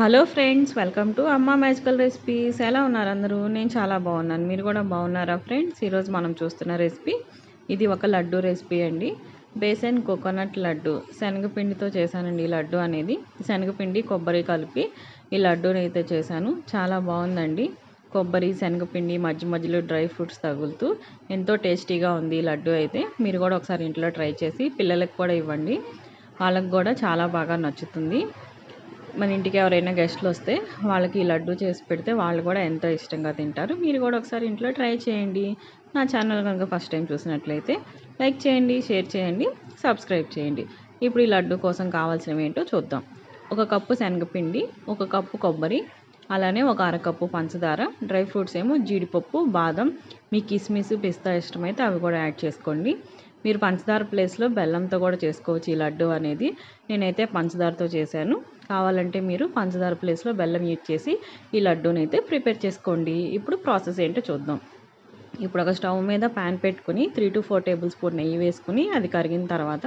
Hello friends welcome to Amma magical recipes. ఎలా ఉన్నారు అందరూ? నేను చాలా బాగున్నాను. మీరు కూడా బాగున్నారా ఫ్రెండ్స్? ఈరోజు మనం చూస్తున్న రెసిపీ ఇది ఒక లడ్డు రెసిపీ అండి. బేసన్ కోకోనట్ లడ్డు. శనగపిండితో చేశానండి ఈ లడ్డు అనేది. శనగపిండి కొబ్బరి కలిపి ఈ లడ్డూని అయితే చేశాను. చాలా బాగుందండి. కొబ్బరి శనగపిండి మధ్య మధ్యలో డ్రై ఫ్రూట్స్ తగులుతూ ఎంతో టేస్టీగా ఉంది ఈ లడ్డు అయితే. మీరు కూడా ఒకసారి ఇంట్లో ట్రై చేసి పిల్లలకు కూడా ఇవ్వండి. వాళ్ళకి కూడా చాలా బాగా నచ్చుతుంది. మన ఇంటికి ఎవరైనా గెస్ట్లు వస్తే వాళ్ళకి ఈ లడ్డు చేసి పెడితే వాళ్ళు కూడా ఎంతో ఇష్టంగా తింటారు. మీరు కూడా ఒకసారి ఇంట్లో ట్రై చేయండి. నా ఛానల్ కనుక ఫస్ట్ టైం చూసినట్లయితే లైక్ చేయండి షేర్ చేయండి సబ్స్క్రైబ్ చేయండి. ఇప్పుడు ఈ లడ్డు కోసం కావాల్సినవి ఏంటో చూద్దాం. ఒక కప్పు శనగపిండి ఒక కప్పు కొబ్బరి అలానే ఒక అరకప్పు పంచదార డ్రై ఫ్రూట్స్ ఏమో జీడిపప్పు బాదం మీ కిస్మిస్ పిస్తా ఇష్టమైతే అవి కూడా యాడ్ చేసుకోండి. మీరు పంచదార ప్లేస్లో బెల్లంతో కూడా చేసుకోవచ్చు ఈ లడ్డు అనేది. నేనైతే పంచదారతో చేశాను. కావాలంటే మీరు పంచదార ప్లేస్లో బెల్లం యూజ్ చేసి ఈ లడ్డూని అయితే ప్రిపేర్ చేసుకోండి. ఇప్పుడు ప్రాసెస్ ఏంటో చూద్దాం. ఇప్పుడు ఒక స్టవ్ మీద ప్యాన్ పెట్టుకుని three to four table spoon నెయ్యి వేసుకుని అది కరిగిన తర్వాత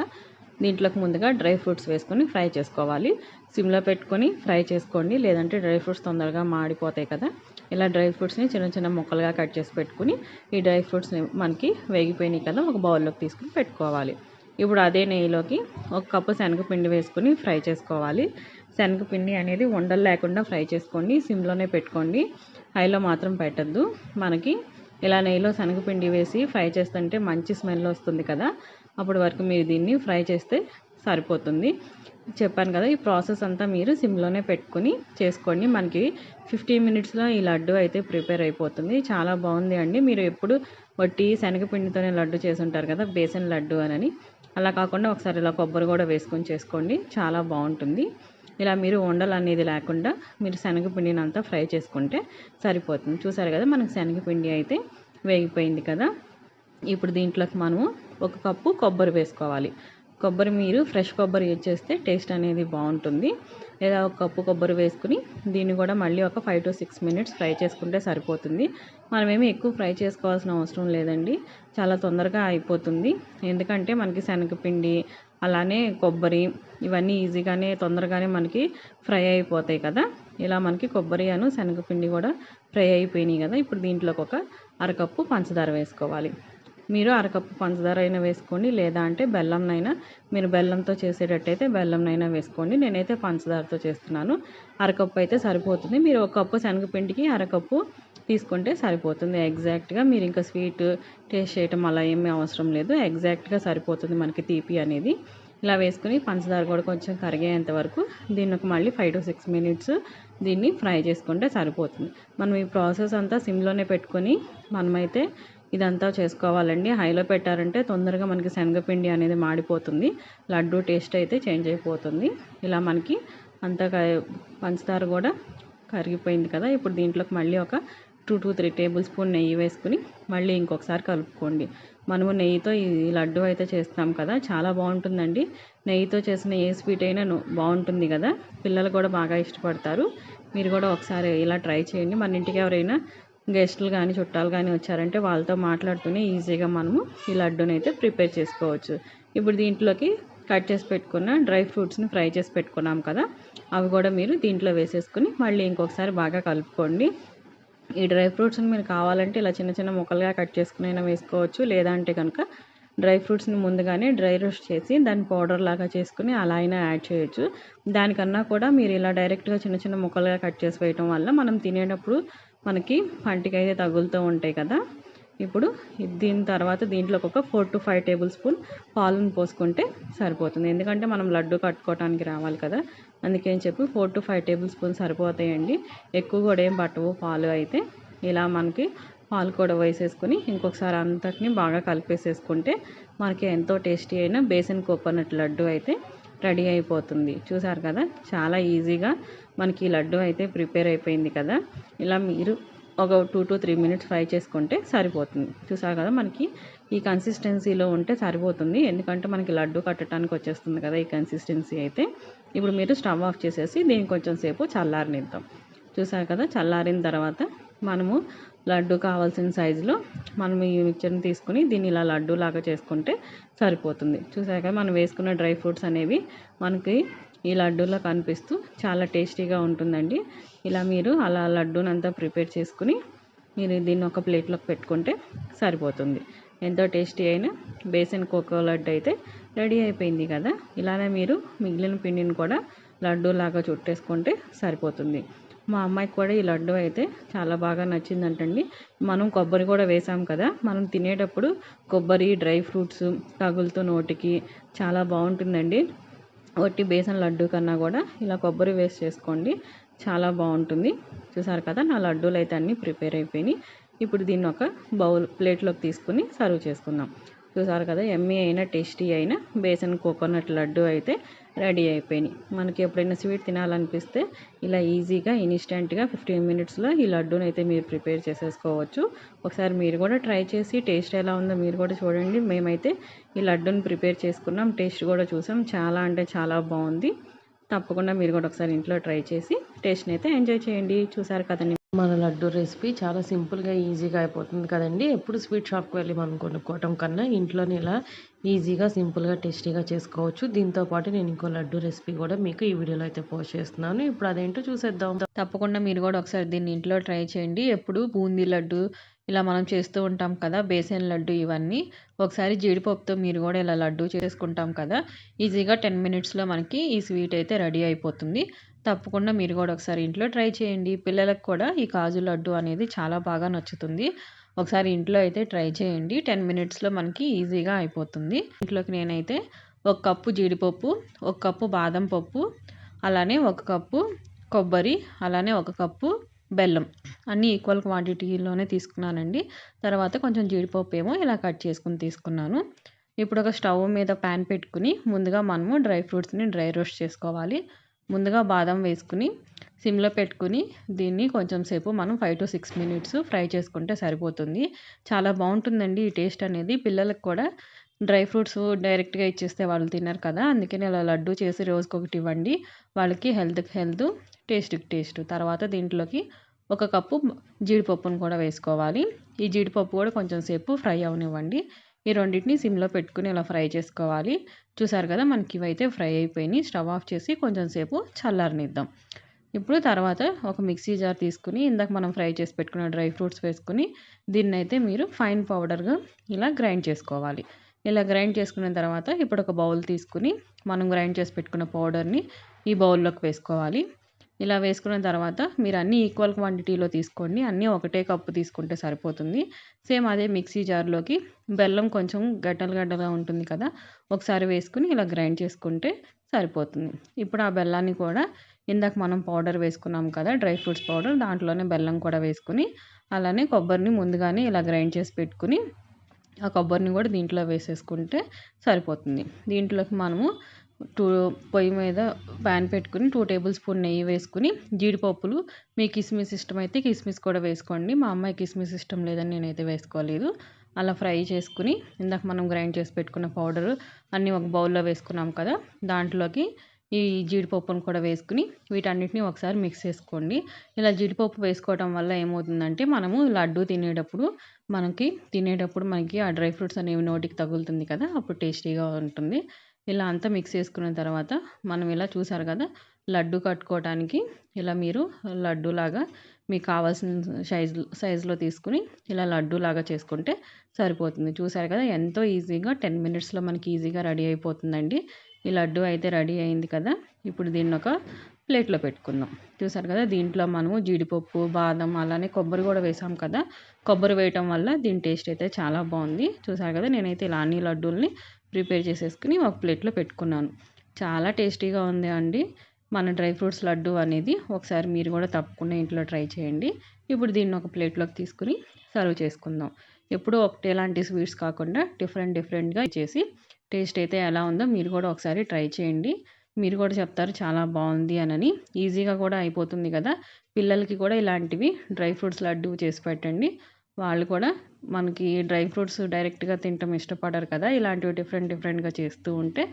దీంట్లోకి ముందుగా డ్రై ఫ్రూట్స్ వేసుకొని ఫ్రై చేసుకోవాలి. సిమ్లో పెట్టుకొని ఫ్రై చేసుకోండి. లేదంటే డ్రై ఫ్రూట్స్ తొందరగా మాడిపోతాయి కదా. ఇలా డ్రై ఫ్రూట్స్ని చిన్న చిన్న ముక్కలుగా కట్ చేసి పెట్టుకుని ఈ డ్రై ఫ్రూట్స్ని మనకి వేగిపోయినాయి కదా ఒక బౌల్లోకి తీసుకుని పెట్టుకోవాలి. ఇప్పుడు అదే నెయ్యిలోకి ఒక కప్పు శనగపిండి వేసుకుని ఫ్రై చేసుకోవాలి. శనగపిండి అనేది ఉండలు లేకుండా ఫ్రై చేసుకోండి. సిమ్లోనే పెట్టుకోండి. హైలో మాత్రం పెట్టద్దు. మనకి ఇలా నెయ్యిలో శనగపిండి వేసి ఫ్రై చేస్తుంటే మంచి స్మెల్ వస్తుంది కదా. అప్పటి వరకు మీరు దీన్ని ఫ్రై చేస్తే సరిపోతుంది. చెప్పాను కదా ఈ ప్రాసెస్ అంతా మీరు సిమ్లోనే పెట్టుకుని చేసుకోండి. మనకి ఫిఫ్టీన్ మినిట్స్లో ఈ లడ్డు అయితే ప్రిపేర్ అయిపోతుంది. చాలా బాగుంది అండి. మీరు ఎప్పుడు వట్టి శనగపిండితోనే లడ్డు చేసి ఉంటారు కదా బేసన్ లడ్డు అని అలా కాకుండా ఒకసారి ఇలా కొబ్బరి కూడా వేసుకొని చేసుకోండి. చాలా బాగుంటుంది. ఇలా మీరు ఉండలు అనేది లేకుండా మీరు శనగపిండిని అంతా ఫ్రై చేసుకుంటే సరిపోతుంది. చూసారు కదా మనకు శనగపిండి అయితే వేగిపోయింది కదా. ఇప్పుడు దీంట్లోకి మనము ఒక కప్పు కొబ్బరి వేసుకోవాలి. కొబ్బరి మీరు ఫ్రెష్ కొబ్బరి యూజ్ చేస్తే టేస్ట్ అనేది బాగుంటుంది. లేదా ఒక కప్పు కొబ్బరి వేసుకుని దీన్ని కూడా మళ్ళీ ఒక five two six minutes fry చేసుకుంటే సరిపోతుంది. మనమేమి ఎక్కువ ఫ్రై చేసుకోవాల్సిన అవసరం లేదండి. చాలా తొందరగా అయిపోతుంది. ఎందుకంటే మనకి శనగపిండి అలానే కొబ్బరి ఇవన్నీ ఈజీగానే తొందరగానే మనకి ఫ్రై అయిపోతాయి కదా. ఇలా మనకి కొబ్బరి అను శనగపిండి కూడా ఫ్రై అయిపోయినాయి కదా. ఇప్పుడు దీంట్లోకి ఒక అరకప్పు పంచదార వేసుకోవాలి. మీరు అరకప్పు పంచదార అయినా వేసుకోండి లేదా అంటే బెల్లంనైనా మీరు బెల్లంతో చేసేటట్టయితే బెల్లంనైనా వేసుకోండి. నేనైతే పంచదారతో చేస్తున్నాను. అరకప్పు అయితే సరిపోతుంది. మీరు ఒక కప్పు శనగపిండికి అరకప్పు తీసుకుంటే సరిపోతుంది. ఎగ్జాక్ట్గా మీరు ఇంకా స్వీట్ టేస్ట్ చేయటం అలా ఏమీ అవసరం లేదు. ఎగ్జాక్ట్గా సరిపోతుంది మనకి తీపి అనేది. ఇలా వేసుకుని పంచదార కూడా కొంచెం కరిగేంత వరకు దీనికి మళ్ళీ ఫైవ్ టు సిక్స్ మినిట్స్ దీన్ని ఫ్రై చేసుకుంటే సరిపోతుంది. మనం ఈ ప్రాసెస్ అంతా సిమ్లోనే పెట్టుకొని మనమైతే ఇదంతా చేసుకోవాలండి. హైలో పెట్టారంటే తొందరగా మనకి శనగపిండి అనేది మాడిపోతుంది. లడ్డు టేస్ట్ అయితే చేంజ్ అయిపోతుంది. ఇలా మనకి అంతా పంచదార కూడా కరిగిపోయింది కదా. ఇప్పుడు దీంట్లోకి మళ్ళీ ఒక two to three table spoon నెయ్యి వేసుకుని మళ్ళీ ఇంకొకసారి కలుపుకోండి. మనము నెయ్యితో ఈ లడ్డు అయితే చేస్తాం కదా. చాలా బాగుంటుందండి. నెయ్యితో చేసిన ఏ స్వీట్ అయినా బాగుంటుంది కదా. పిల్లలు కూడా బాగా ఇష్టపడతారు. మీరు కూడా ఒకసారి ఇలా ట్రై చేయండి. మన ఇంటికి ఎవరైనా గెస్టులు కానీ చుట్టాలు కానీ వచ్చారంటే వాళ్ళతో మాట్లాడుతూనే ఈజీగా మనము ఈ లడ్డూని అయితే ప్రిపేర్ చేసుకోవచ్చు. ఇప్పుడు దీంట్లోకి కట్ చేసి పెట్టుకున్న డ్రై ఫ్రూట్స్ని ఫ్రై చేసి పెట్టుకున్నాం కదా అవి కూడా మీరు దీంట్లో వేసేసుకుని మళ్ళీ ఇంకొకసారి బాగా కలుపుకోండి. ఈ డ్రై ఫ్రూట్స్ని మీరు కావాలంటే ఇలా చిన్న చిన్న ముక్కలుగా కట్ చేసుకునైనా అయినా వేసుకోవచ్చు లేదంటే కనుక డ్రై ఫ్రూట్స్ని ముందుగానే డ్రై రోస్ట్ చేసి దాన్ని పౌడర్ లాగా చేసుకుని అలా అయినా యాడ్ చేయొచ్చు. దానికన్నా కూడా మీరు ఇలా డైరెక్ట్గా చిన్న చిన్న ముక్కలుగా కట్ చేసి వేయటం వల్ల మనం తినేటప్పుడు మనకి పంటికి అయితే తగులుతూ ఉంటాయి కదా. ఇప్పుడు దీని తర్వాత దీంట్లోకి ఒక four to five table spoon పాలను పోసుకుంటే సరిపోతుంది. ఎందుకంటే మనం లడ్డు కట్టుకోవడానికి రావాలి కదా. అందుకని చెప్పి four to five table spoon సరిపోతాయండి. ఎక్కువ కూడా ఏం పట్టవు పాలు అయితే. ఇలా మనకి పాలు కూడా వేసేసుకుని ఇంకొకసారి అంతటిని బాగా కలిపేసేసుకుంటే మనకి ఎంతో టేస్టీ అయిన బేసన్ కోకోనట్ లడ్డు అయితే రెడీ అయిపోతుంది. చూసారు కదా? చాలా ఈజీగా మనకి లడ్డు అయితే ప్రిపేర్ అయిపోయింది కదా? ఇలా మీరు ఒక two to three minutes fry చేసుకుంటే సరిపోతుంది. చూసారు కదా మనకి? ఈ కన్సిస్టెన్సీలో ఉంటే సరిపోతుంది. ఎందుకంటే మనకి లడ్డు కట్టడానికి వచ్చేస్తుంది కదా ఈ కన్సిస్టెన్సీ అయితే. ఇప్పుడు మీరు స్టవ్ ఆఫ్ చేసేసి దీన్ని కొంచెం సేపు చల్లారనిద్దాం. చూసారు కదా? చల్లారిన తర్వాత మనము లడ్డు కావాల్సిన సైజులో మనం ఈ మిక్చర్ని తీసుకుని దీన్ని ఇలా లడ్డు లాగా చేసుకుంటే సరిపోతుంది. చూసాక మనం వేసుకున్న డ్రై ఫ్రూట్స్ అనేవి మనకి ఈ లడ్డూలో కనిపిస్తూ చాలా టేస్టీగా ఉంటుందండి. ఇలా మీరు అలా లడ్డూనంతా ప్రిపేర్ చేసుకుని మీరు దీన్ని ఒక ప్లేట్లోకి పెట్టుకుంటే సరిపోతుంది. ఎంతో టేస్టీ అయిన బేసన్ కోకో లడ్డు అయితే రెడీ అయిపోయింది కదా. ఇలానే మీరు మిగిలిన పిండిని కూడా లడ్డు లాగా చుట్టేసుకుంటే సరిపోతుంది. మా అమ్మాయికి కూడా ఈ లడ్డు అయితే చాలా బాగా నచ్చిందంటండి. మనం కొబ్బరి కూడా వేసాం కదా మనం తినేటప్పుడు కొబ్బరి డ్రై ఫ్రూట్స్ తగులుతూ నోటికి చాలా బాగుంటుందండి. ఒట్టి బేసన్ లడ్డు కన్నా కూడా ఇలా కొబ్బరి వేస్ట్ చేసుకోండి చాలా బాగుంటుంది. చూసారు కదా నా లడ్డూలు అయితే అన్నీ ప్రిపేర్ అయిపోయినాయి. ఇప్పుడు దీన్ని ఒక బౌల్ ప్లేట్లోకి తీసుకుని సర్వ్ చేసుకుందాం. చూసారు కదా ఎమ్మీ అయినా టేస్టీ అయినా బేసన్ కోకోనట్ లడ్డు అయితే రెడీ అయిపోయినాయి. మనకి ఎప్పుడైనా స్వీట్ తినాలనిపిస్తే ఇలా ఈజీగా ఇన్స్టెంట్గా ఫిఫ్టీన్ మినిట్స్లో ఈ లడ్డూని అయితే మీరు ప్రిపేర్ చేసేసుకోవచ్చు. ఒకసారి మీరు కూడా ట్రై చేసి టేస్ట్ ఎలా ఉందో మీరు కూడా చూడండి. మేమైతే ఈ లడ్డూని ప్రిపేర్ చేసుకున్నాం. టేస్ట్ కూడా చూసాం. చాలా అంటే చాలా బాగుంది. తప్పకుండా మీరు కూడా ఒకసారి ఇంట్లో ట్రై చేసి టేస్ట్ని అయితే ఎంజాయ్ చేయండి. చూసారు కదండి మన లడ్డు రెసిపీ చాలా సింపుల్గా ఈజీగా అయిపోతుంది కదండి. ఎప్పుడు స్వీట్ షాప్కి వెళ్ళి మనం కొనుక్కోవటం కన్నా ఇంట్లోనే ఇలా ఈజీగా సింపుల్గా టేస్టీగా చేసుకోవచ్చు. దీంతో పాటు నేను ఇంకో లడ్డు రెసిపీ కూడా మీకు ఈ వీడియోలో అయితే పోస్ట్ చేస్తున్నాను. ఇప్పుడు అదేంటో చూసేద్దాం. తప్పకుండా మీరు కూడా ఒకసారి దీన్ని ఇంట్లో ట్రై చేయండి. ఎప్పుడు బూందీ లడ్డు ఇలా మనం చేస్తూ ఉంటాం కదా బేసన్ లడ్డు ఇవన్నీ. ఒకసారి జీడిపప్పుతో మీరు కూడా ఇలా లడ్డు చేసుకుంటాం కదా. ఈజీగా టెన్ మినిట్స్లో మనకి ఈ స్వీట్ అయితే రెడీ అయిపోతుంది. తప్పకుండా మీరు కూడా ఒకసారి ఇంట్లో ట్రై చేయండి. పిల్లలకు కూడా ఈ కాజు లడ్డు అనేది చాలా బాగా నచ్చుతుంది. ఒకసారి ఇంట్లో అయితే ట్రై చేయండి. టెన్ మినిట్స్లో మనకి ఈజీగా అయిపోతుంది. ఇంట్లోకి నేనైతే ఒక కప్పు జీడిపప్పు ఒక కప్పు బాదం పప్పు అలానే ఒక కప్పు కొబ్బరి అలానే ఒక కప్పు బెల్లం. అన్నీ ఈక్వల్ క్వాంటిటీలోనే తీసుకున్నానండి. తర్వాత కొంచెం జీడిపప్పు ఏమో ఇలా కట్ చేసుకుని తీసుకున్నాను. ఇప్పుడు ఒక స్టవ్ మీద ప్యాన్ పెట్టుకుని ముందుగా మనము డ్రై ఫ్రూట్స్ని డ్రై రోస్ట్ చేసుకోవాలి. ముందుగా బాదం వేసుకుని సిమ్లో పెట్టుకుని దీన్ని కొంచెం సేపు మనం five to six minutes fry చేసుకుంటే సరిపోతుంది. చాలా బాగుంటుందండి ఈ టేస్ట్ అనేది. పిల్లలకు కూడా డ్రై ఫ్రూట్స్ డైరెక్ట్గా ఇచ్చేస్తే వాళ్ళు తిన్నారు కదా. అందుకని అలా లడ్డు చేసి రోజుకొకటి ఇవ్వండి వాళ్ళకి హెల్త్కి హెల్త్ టేస్ట్కి టేస్ట్ తర్వాత దీంట్లోకి ఒక కప్పు జీడిపప్పును కూడా వేసుకోవాలి. ఈ జీడిపప్పు కూడా కొంచెం సేపు ఫ్రై అవనివ్వండి. ఈ రెండింటిని సిమ్లో పెట్టుకుని ఇలా ఫ్రై చేసుకోవాలి. చూసారు కదా మనకి ఇవైతే ఫ్రై అయిపోయినాయి. స్టవ్ ఆఫ్ చేసి కొంచెం సేపు చల్లారనిద్దాం. ఇప్పుడు తర్వాత ఒక మిక్సీ జార్ తీసుకుని ఇందాక మనం ఫ్రై చేసి పెట్టుకున్న డ్రై ఫ్రూట్స్ వేసుకుని దీన్ని అయితే మీరు ఫైన్ పౌడర్గా ఇలా గ్రైండ్ చేసుకోవాలి. ఇలా గ్రైండ్ చేసుకున్న తర్వాత ఇప్పుడు ఒక బౌల్ తీసుకుని మనం గ్రైండ్ చేసి పెట్టుకున్న పౌడర్ని ఈ బౌల్లోకి వేసుకోవాలి. ఇలా వేసుకున్న తర్వాత మీరు అన్నీ ఈక్వల్ క్వాంటిటీలో తీసుకోండి. అన్నీ ఒకటే కప్పు తీసుకుంటే సరిపోతుంది. సేమ్ అదే మిక్సీ జార్లోకి బెల్లం కొంచెం గడ్డలు గడ్డగా ఉంటుంది కదా ఒకసారి వేసుకుని ఇలా గ్రైండ్ చేసుకుంటే సరిపోతుంది. ఇప్పుడు ఆ బెల్లాన్ని కూడా ఇందాక మనం పౌడర్ వేసుకున్నాం కదా డ్రై ఫ్రూట్స్ పౌడర్ దాంట్లోనే బెల్లం కూడా వేసుకుని అలానే కొబ్బరిని ముందుగానే ఇలా గ్రైండ్ చేసి పెట్టుకుని ఆ కొబ్బరిని కూడా దీంట్లో వేసేసుకుంటే సరిపోతుంది. దీంట్లోకి మనము టూ పొయ్యి మీద ప్యాన్ పెట్టుకుని టూ టేబుల్ స్పూన్ నెయ్యి వేసుకుని జీడిపప్పులు మీ కిస్మిస్ ఇష్టం అయితే కిస్మిస్ కూడా వేసుకోండి. మా అమ్మాయి కిస్మిస్ ఇష్టం లేదని నేనైతే వేసుకోలేదు. అలా ఫ్రై చేసుకుని ఇందాక మనం గ్రైండ్ చేసి పెట్టుకున్న పౌడరు అన్నీ ఒక బౌల్లో వేసుకున్నాం కదా దాంట్లోకి ఈ జీడిపప్పును కూడా వేసుకుని వీటన్నిటిని ఒకసారి మిక్స్ చేసుకోండి. ఇలా జీడిపప్పు వేసుకోవడం వల్ల ఏమవుతుందంటే మనము లడ్డు తినేటప్పుడు మనకి తినేటప్పుడు మనకి ఆ డ్రై ఫ్రూట్స్ అనేవి నోటికి తగులుతుంది కదా అప్పుడు టేస్టీగా ఉంటుంది. ఇలా అంతా మిక్స్ చేసుకున్న తర్వాత మనం ఇలా చూసారు కదా లడ్డు కట్టుకోవడానికి ఇలా మీరు లడ్డులాగా మీకు కావాల్సిన సైజు సైజులో తీసుకుని ఇలా లడ్డులాగా చేసుకుంటే సరిపోతుంది. చూసారు కదా ఎంతో ఈజీగా టెన్ మినిట్స్లో మనకి ఈజీగా రెడీ అయిపోతుందండి. ఈ లడ్డు అయితే రెడీ అయింది కదా ఇప్పుడు దీన్ని ఒక ప్లేట్లో పెట్టుకుందాం. చూసారు కదా దీంట్లో మనము జీడిపప్పు బాదం అలానే కొబ్బరి కూడా వేసాం కదా. కొబ్బరి వేయటం వల్ల దీని టేస్ట్ అయితే చాలా బాగుంది. చూసారు కదా నేనైతే ఇలా అన్ని లడ్డూల్ని ప్రిపేర్ చేసేసుకుని ఒక ప్లేట్లో పెట్టుకున్నాను. చాలా టేస్టీగా ఉంది అండి. మన డ్రై ఫ్రూట్స్ లడ్డు అనేది ఒకసారి మీరు కూడా తప్పకుండా ఇంట్లో ట్రై చేయండి. ఇప్పుడు దీన్ని ఒక ప్లేట్లోకి తీసుకుని సర్వ్ చేసుకుందాం. ఎప్పుడూ ఒకటే లాంటి స్వీట్స్ కాకుండా డిఫరెంట్ డిఫరెంట్గా చేసి టేస్ట్ అయితే ఎలా ఉందో మీరు కూడా ఒకసారి ట్రై చేయండి. మీరు కూడా చెప్తారు చాలా బాగుంది అనని. ఈజీగా కూడా అయిపోతుంది కదా. పిల్లలకి కూడా ఇలాంటివి డ్రై ఫ్రూట్స్ లడ్డు చేసి పెట్టండి. వాళ్ళు కూడా మనకి డ్రై ఫ్రూట్స్ డైరెక్ట్గా తినటం ఇష్టపడరు కదా. ఇలాంటివి డిఫరెంట్ డిఫరెంట్గా చేస్తూ ఉంటే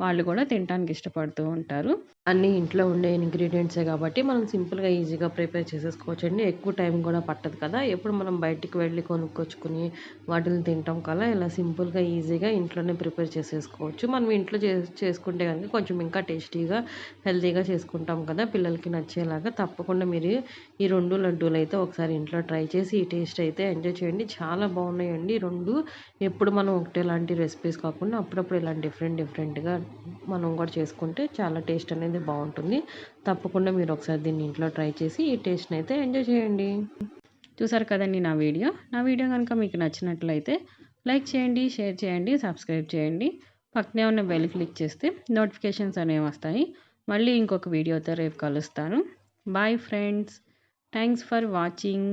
వాళ్ళు కూడా తినడానికి ఇష్టపడుతూ ఉంటారు. అన్నీ ఇంట్లో ఉండే ఇంగ్రీడియంట్సే కాబట్టి మనం సింపుల్గా ఈజీగా ప్రిపేర్ చేసేసుకోవచ్చు అండి ఎక్కువ టైం కూడా పట్టదు కదా. ఎప్పుడు మనం బయటికి వెళ్ళి కొనుక్కొచ్చుకుని వాటిని తినటం కల్లా ఇలా సింపుల్గా ఈజీగా ఇంట్లోనే ప్రిపేర్ చేసేసుకోవచ్చు. మనం ఇంట్లో చే చేసుకుంటే కనుక కొంచెం ఇంకా టేస్టీగా హెల్తీగా చేసుకుంటాం కదా. పిల్లలకి నచ్చేలాగా తప్పకుండా మీరు ఈ రెండు లడ్డూలు అయితే ఒకసారి ఇంట్లో ట్రై చేసి ఈ టేస్ట్ అయితే ఎంజాయ్ చేయండి. చాలా బాగున్నాయండి. రెండు ఎప్పుడు మనం ఒకటే లాంటి రెసిపీస్ కాకుండా అప్పుడప్పుడు ఇలా డిఫరెంట్ డిఫరెంట్గా మనం కూడా చేసుకుంటే చాలా టేస్ట్ అనేది బాగుంటుంది. తప్పకుండా మీరు ఒకసారి దీన్ని ఇంట్లో ట్రై చేసి ఈ టేస్ట్ని అయితే ఎంజాయ్ చేయండి. చూసారు కదండి నా వీడియో? నా వీడియో కనుక మీకు నచ్చినట్లయితే లైక్ చేయండి షేర్ చేయండి సబ్స్క్రైబ్ చేయండి. పక్కనే ఉన్న బెల్ క్లిక్ చేస్తే నోటిఫికేషన్స్ అనేవి వస్తాయి. మళ్ళీ ఇంకొక వీడియోతో రేపు కలుస్తాను. Bye friends thanks for watching